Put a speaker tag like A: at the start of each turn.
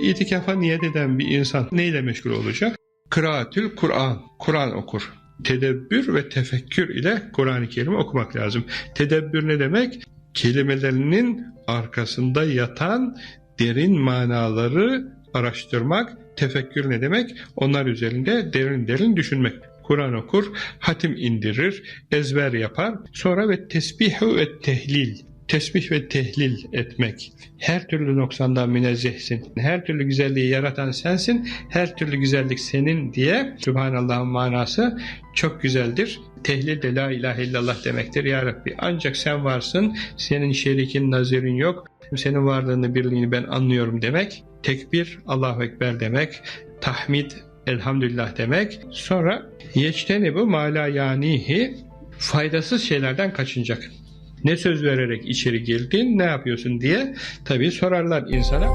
A: İtikafa niyet eden bir insan neyle meşgul olacak? Kıraatül Kur'an, Kur'an okur. Tedebbür ve tefekkür ile Kur'an-ı Kerim'i okumak lazım. Tedebbür ne demek? Kelimelerinin arkasında yatan derin manaları araştırmak. Tefekkür ne demek? Onlar üzerinde derin derin düşünmek. Kur'an okur, hatim indirir, ezber yapar. Sonra ve tesbihu ve tehlil. Tesbih ve tehlil etmek. Her türlü noksandan münezzehsin. Her türlü güzelliği yaratan sensin. Her türlü güzellik senin diye Subhanallah'ın manası çok güzeldir. Tehlil de la ilahe illallah demektir. Ya Rabbi ancak sen varsın. Senin şerikin, nazirin yok. Senin varlığını, birliğini ben anlıyorum demek. Tekbir, Allahu Ekber demek. Tahmid, elhamdülillah demek. Sonra yeçteni bu mala yanihi faydasız şeylerden kaçınacak. Ne söz vererek içeri girdin, ne yapıyorsun diye tabii sorarlar insana.